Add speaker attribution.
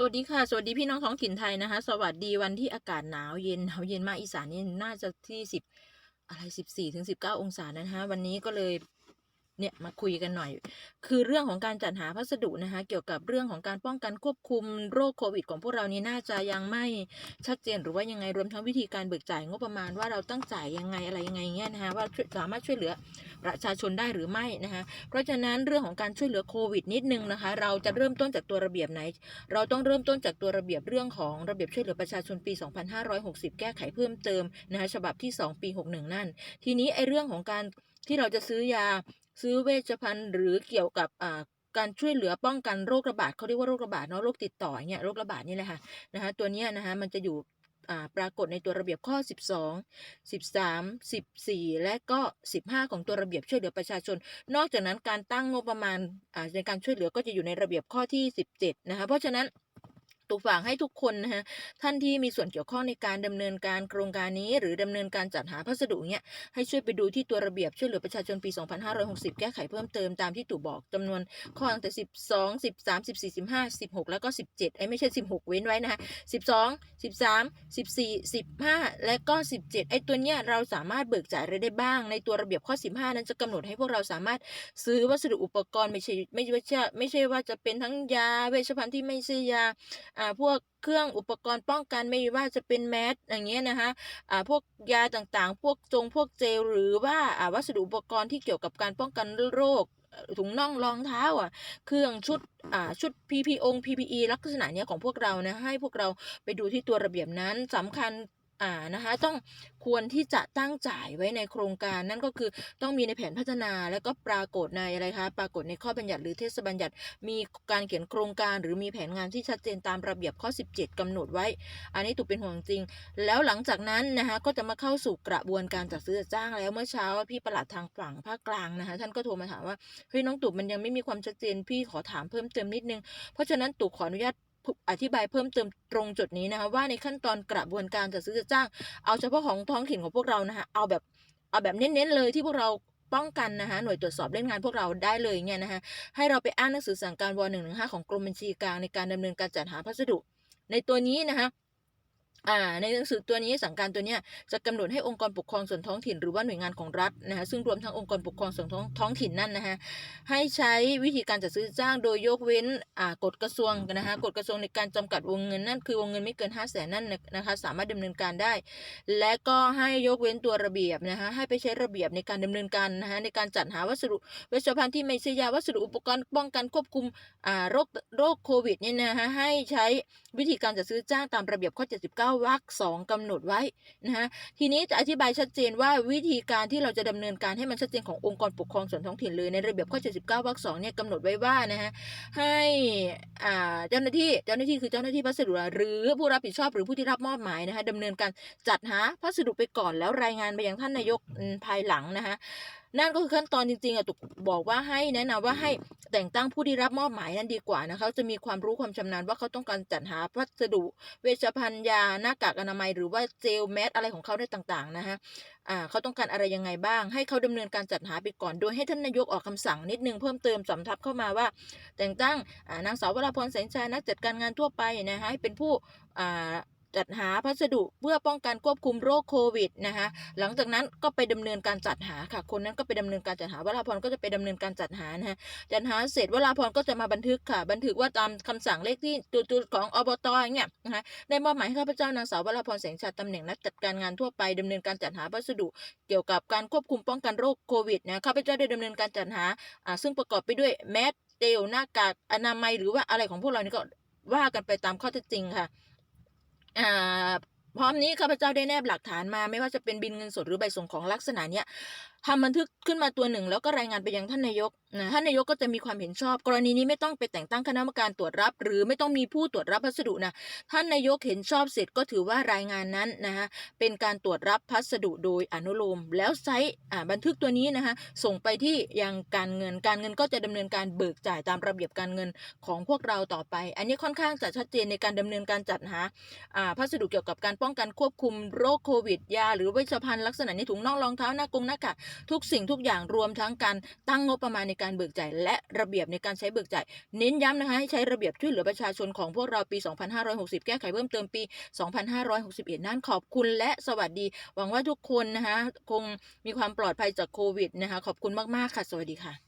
Speaker 1: สวัสดีค่ะ สวัสดีพี่น้องท้องถิ่นไทยนะคะ สวัสดีวันที่อากาศหนาวเย็นหนาวเย็นมากอีสานนี่น่าจะที่สิบอะไรสิบสี่ถึงสิบเก้าองศานะคะ วันนี้ก็เลย เนี่ยมาคุยกันหน่อย คือเรื่องของการจัดหาพัสดุนะคะ เกี่ยวกับเรื่องของการป้องกันควบคุมโรคโควิดของพวกเรานี่น่าจะยังไม่ชัดเจนหรือว่ายังไงรวมทั้งวิธีการเบิกจ่ายงบประมาณว่าเราต้องจ่ายยังไงอะไรยังไงเงี้ยนะคะว่าสามารถช่วยเหลือประชาชนได้หรือไม่นะคะเพราะฉะนั้นเรื่องของการช่วยเหลือโควิดนิดนึงนะคะ เราจะเริ่มต้นจากตัวระเบียบไหน เราต้องเริ่มต้นจากตัวระเบียบเรื่องของระเบียบช่วยเหลือประชาชนปี 2560 แก้ไขเพิ่มเติมนะคะฉบับที่ 2 ปี 61 นั่น ทีนี้ไอ้เรื่องของการ ที่เราจะซื้อยาซื้อเวชภัณฑ์ หรือเกี่ยวกับการช่วยเหลือป้องกันโรคระบาดเขาเรียกว่าโรคระบาดเนาะโรคติดต่อเนี่ยโรคระบาดนี่แหละค่ะนะคะตัวนี้นะคะมันจะอยู่ปรากฏในตัวระเบียบข้อ 12 13 14 และก็ 15 ของตัวระเบียบช่วยเหลือประชาชน นอกจากนั้นการตั้งงบประมาณในการช่วยเหลือก็จะอยู่ในระเบียบข้อที่ 17 นะคะ เพราะฉะนั้น ตูฝากให้ทุกคนนะคะท่านที่มีส่วนเกี่ยวข้องในการดำเนินการโครงการนี้ หรือดำเนินการจัดหาพัสดุเนี่ยให้ช่วยไปดูที่ตัวระเบียบช่วยเหลือประชาชนปี 2560 แก้ไขเพิ่มเติมตามที่ตู่บอกจำนวนข้อตั้งแต่ 12 13 14 15 16 แล้วก็ 17ไอ้ไม่ใช่ 16 เว้นไว้นะคะ12 13 14 15 และก็ 17 ไอ้ตัวเนี้ยเราสามารถเบิกจ่ายอะไรได้บ้าง ในตัวระเบียบข้อ 15 นั้นจะกำหนดให้พวกเราสามารถซื้อวัสดุอุปกรณ์ไม่ใช่ไม่ใช่ว่าไม่ใช่ว่าจะเป็นทั้งยาเวชภัณฑ์ที่ไม่ใช่ยาอ่าพวกเครื่องอุปกรณ์ป้องกันไม่ว่าจะเป็นแมสอย่างเงี้ยนะคะอ่าพวกยาต่างๆ พวกจงพวกเจลหรือว่าอ่าวัสดุอุปกรณ์ที่เกี่ยวกับการป้องกันโรคถุงน่องรองเท้าอะ เครื่องชุดอ่าชุด PPO PPE ลักษณะเนี้ยของพวกเรานะให้พวกเราไปดูที่ตัวระเบียบนั้นสำคัญ อ่านะคะต้องควรที่จะตั้งจ่ายไว้ในโครงการนั่นก็คือต้องมีในแผนพัฒนาแล้วก็ปรากฏในอะไรคะปรากฏในข้อบัญญัติหรือเทศบัญญัติ มีการเขียนโครงการ หรือมีแผนงานที่ชัดเจนตามระเบียบข้อ 17กำหนดไว้ อันนี้ตุกเป็นห่วงจริง แล้วหลังจากนั้นนะคะก็จะมาเข้าสู่กระบวนการจัดซื้อจัดจ้างแล้วเมื่อเช้าพี่ประหลัดทางฝั่งภาคกลางนะคะท่านก็โทรมาถามว่าเฮ้ยน้องตุกมันยังไม่มีความชัดเจนพี่ขอถามเพิ่มเติมนิดนึงเพราะฉะนั้นตุกขออนุญาต อธิบายเพิ่มเติมตรงจุดนี้นะคะว่าในขั้นตอนกระบวนการจัดซื้อจัดจ้าง เอาเฉพาะของท้องถิ่นของพวกเรานะคะเอาแบบเอาแบบเน้นๆเลยที่พวกเราป้องกันนะคะหน่วยตรวจสอบเล่นงานพวกเราได้เลยเนี่ยนะคะให้เราไปอ้างหนังสือสั่งการวหนึ่งหนึ่งห้าของกรมบัญชีกลางในการดำเนินการจัดหาพัสดุ ในตัวนี้นะคะ ในหนังสือตัวนี้สั่งการตัวนี้จะกำหนดให้องค์กรปกครองส่วนท้องถิ่นหรือว่าหน่วยงานของรัฐนะคะซึ่งรวมทั้งองค์กรปกครองส่วนท้องท้องถิ่นนั่นนะคะให้ใช้วิธีการจัดซื้อจ้างโดยยกเว้นอ่ากฎกระทรวงนะคะกฎกระทรวงในการจำกัดวงเงินนั่นคือวงเงินไม่เกิน5้าแสนนั่นนะคะสามารถดำเนินการได้ และก็ให้ยกเว้นตัวระเบียบนะคะให้ไปใช้ระเบียบในการดำเนินการนะคะในการจัดหาวัสดุเวชภัณฑ์ที่ไม่ใช่ยาวัสดุอุปกรณ์ป้องกันควบคุมอ่าโรคโรคโควิดเนี่ยนะคะให้ใช้วิธีการจัดซื้อจ้างตามระเบียบข้อ 79วรรคสองกำหนดไว้นะคะทีนี้จะอธิบายชัดเจนว่าวิธีการที่เราจะดำเนินการให้มันชัดเจนขององค์กรปกครองส่วนท้องถิ่นเลยในระเบียบข้อ 79วรรคสองเนี่ยกำหนดไว้ว่านะคะให้เจ้าหน้าที่เจ้าหน้าที่คือเจ้าหน้าที่พัสดุหรือผู้รับผิดชอบหรือผู้ที่รับมอบหมายนะคะดำเนินการจัดหาพัสดุไปก่อนแล้วรายงานไปยังท่านนายกภายหลังนะคะนั่นก็คือขั้นตอนจริงๆอะตุกบอกว่าให้แนะนำว่าให้แต่งตั้งผู้ที่รับมอบหมายนั้นดีกว่านะคะจะมีความรู้ความชำนาญว่าเขาต้องการจัดหาพัสดุ เวชภัณฑ์ยาหน้ากากอนามัย หรือว่าเจลแมสอะไรของเขาได้ต่างๆนะคะอ่าเขาต้องการอะไรยังไงบ้าง ให้เขาดำเนินการจัดหาไปก่อน โดยให้ท่านนายกออกคำสั่งนิดนึงเพิ่มเติมสำทับเข้ามาว่า แต่งตั้งอ่านางสาววราพรแสงชายนักจัดการงานทั่วไปนะคะให้เป็นผู้อ่า จัดหาพัสดุเพื่อป้องกันควบคุมโรคโควิดนะคะหลังจากนั้นก็ไปดำเนินการจัดหาค่ะ คนนั้นก็ไปดำเนินการจัดหาวราพรก็จะไปดำเนินการจัดหานะฮะจัดหาเสร็จวราพรก็จะมาบันทึกค่ะ บันทึกว่าตามคำสั่งเลขที่จุดๆของอบตอย่างเงี้ยนะคะได้มอบหมายให้ข้าพเจ้านางสาววราพรแสงชาติตำแหน่งนักจัดการงานทั่วไปดำเนินการจัดหาพัสดุ เกี่ยวกับการควบคุมป้องกันโรคโควิดนะข้าพเจ้าได้ดำเนินการจัดหาอ่าซึ่งประกอบไปด้วยแมสเจลหน้ากากอนามัยหรือว่าอะไรของพวกเรานี่ก็ว่ากันไปตามข้อเท็จจริงค่ะ อ่า พร้อมนี้ข้าพเจ้าได้แนบหลักฐานมา ไม่ว่าจะเป็นบินเงินสดหรือใบส่งของลักษณะเนี้ยทำบันทึกขึ้นมาตัวหนึ่ง แล้วก็รายงานไปยังท่านนายกนะท่านนายกก็จะมีความเห็นชอบ กรณีนี้ไม่ต้องไปแต่งตั้งคณะกรรมการตรวจรับ หรือไม่ต้องมีผู้ตรวจรับพัสดุนะท่านนายกเห็นชอบเสร็จก็ถือว่ารายงานนั้นนะคะเป็นการตรวจรับพัสดุโดยอนุโลม แล้วไซต์อ่าบันทึกตัวนี้นะคะส่งไปที่ยังการเงินการเงินก็จะดำเนินการเบิกจ่ายตามระเบียบการเงินของพวกเราต่อไป อันนี้ค่อนข้างจะชัดเจนในการดำเนินการจัดหาอ่าพัสดุเกี่ยวกับการป้องกันควบคุมโรคโควิด ยา หรือเวชภัณฑ์ลักษณะนี้ถุงน่องรองเท้าหน้ากงหน้ากากทุกสิ่งทุกอย่างรวมทั้งการตั้งงบประมาณในการเบิกจ่ายและระเบียบในการใช้เบิกจ่ายเน้นย้ำนะคะให้ใช้ระเบียบช่วยเหลือประชาชนของพวกเราปี 2560 แก้ไขเพิ่มเติมปี 2561 นั่นขอบคุณและสวัสดี หวังว่าทุกคนนะคะคงมีความปลอดภัยจากโควิดนะคะขอบคุณมากๆค่ะ สวัสดีค่ะ